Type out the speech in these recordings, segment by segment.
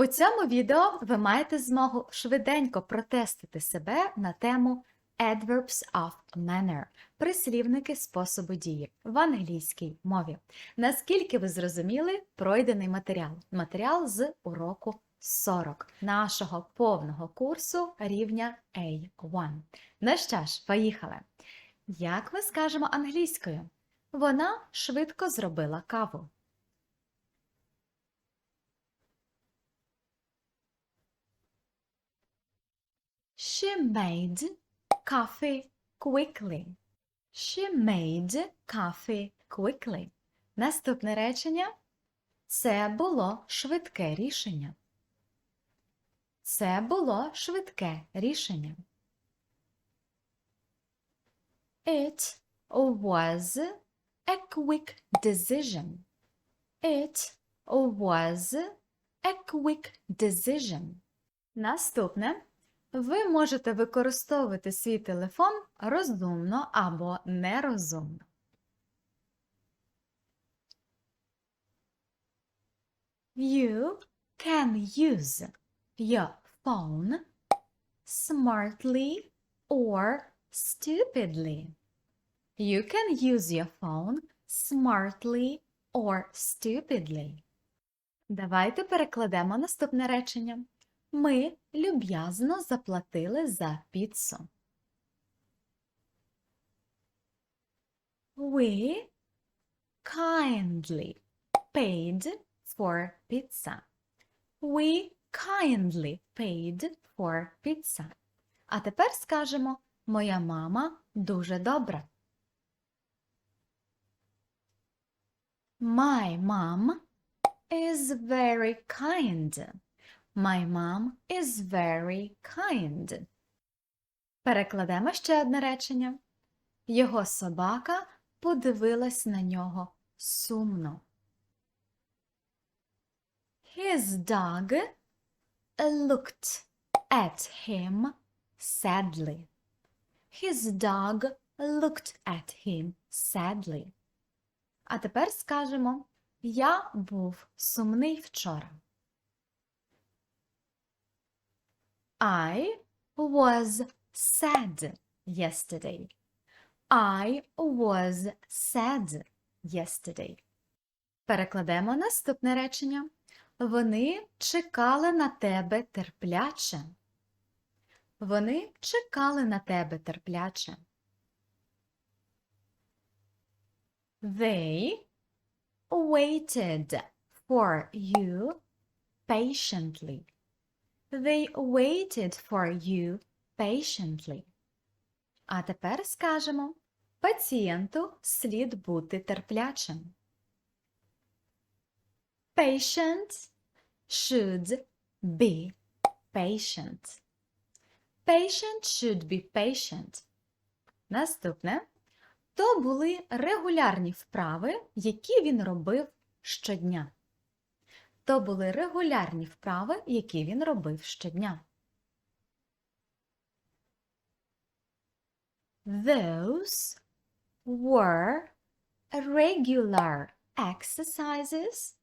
У цьому відео ви маєте змогу швиденько протестити себе на тему Adverbs of manner – прислівники способу дії в англійській мові. Наскільки ви зрозуміли пройдений матеріал? Матеріал з уроку 40 нашого повного курсу рівня A1. Ну що ж, поїхали! Як ми скажемо англійською? Вона швидко зробила каву. She made coffee quickly. She made coffee quickly. Наступне речення. Це було швидке рішення. Це було швидке рішення. It was a quick decision. It was a quick decision. Наступне. Ви можете використовувати свій телефон розумно або нерозумно. You can use your phone smartly or stupidly. You can use your phone smartly or stupidly. Давайте перекладемо наступне речення. Ми люб'язно заплатили за піцу. We kindly paid for pizza. We kindly paid for pizza. А тепер скажемо Моя мама дуже добра. My mom is very kind. My mom is very kind. Перекладемо ще одне речення. Його собака подивилась на нього сумно. His dog looked at him sadly. His dog looked at him sadly. А тепер скажемо Я був сумний вчора. I was sad yesterday. I was sad yesterday. Перекладемо наступне речення. Вони чекали на тебе терпляче. Вони чекали на тебе терпляче. They waited for you patiently. They waited for you patiently. А тепер скажемо пацієнту слід бути терплячим. Patient should be patient. Patient should be patient. Наступне. То були регулярні вправи, які він робив щодня. То були регулярні вправи, які він робив щодня. Those were regular exercises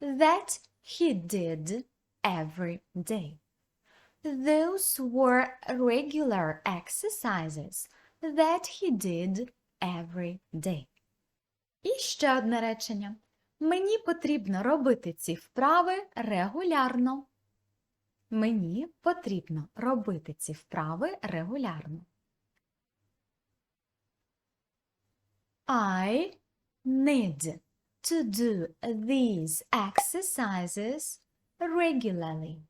that he did every day. Those were regular exercises that he did every day. І ще одне речення. Мені потрібно робити ці вправи регулярно. Мені потрібно робити ці вправи регулярно. I need to do these exercises regularly.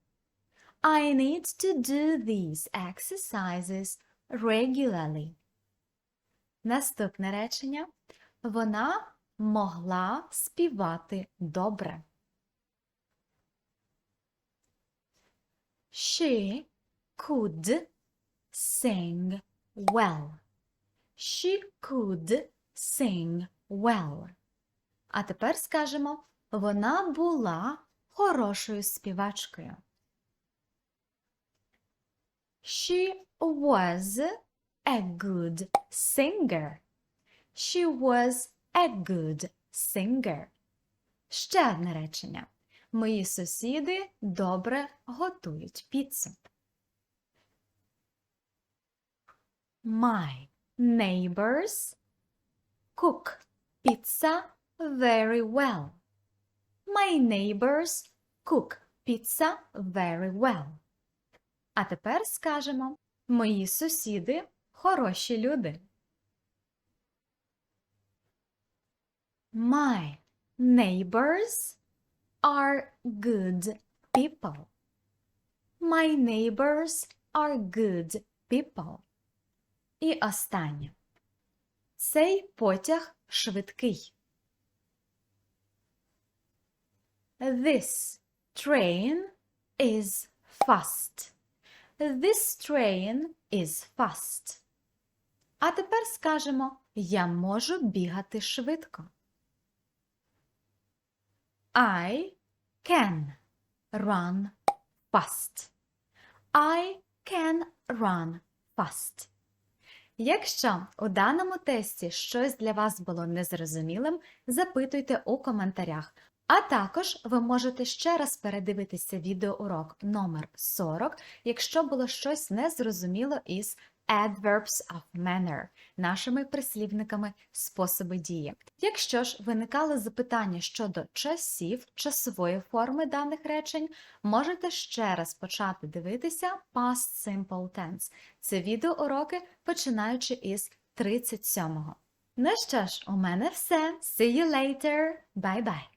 I need to do these exercises regularly. Наступне речення. Вона могла співати добре. She could sing well. She could sing well. А тепер скажемо, вона була хорошою співачкою. She was a good singer. She was a good singer. Ще одне речення. Мої сусіди добре готують піцу. My neighbors cook pizza very well. My neighbors cook pizza very well. А тепер скажемо: Мої сусіди хороші люди. My neighbors are good people. My neighbors are good people. І останнє. Цей потяг швидкий. This train is fast. This train is fast. А тепер скажемо Я можу бігати швидко. I can run fast. I can run fast. Якщо у даному тесті щось для вас було незрозумілим, запитуйте у коментарях. А також ви можете ще раз передивитися відеоурок номер 40, якщо було щось незрозуміло із adverbs of manner, нашими прислівниками способи дії. Якщо ж виникали запитання щодо часів, часової форми даних речень, можете ще раз почати дивитися past simple tense. Це відеоуроки, починаючи із 37-го. Ну що ж, у мене все. See you later. Bye-bye.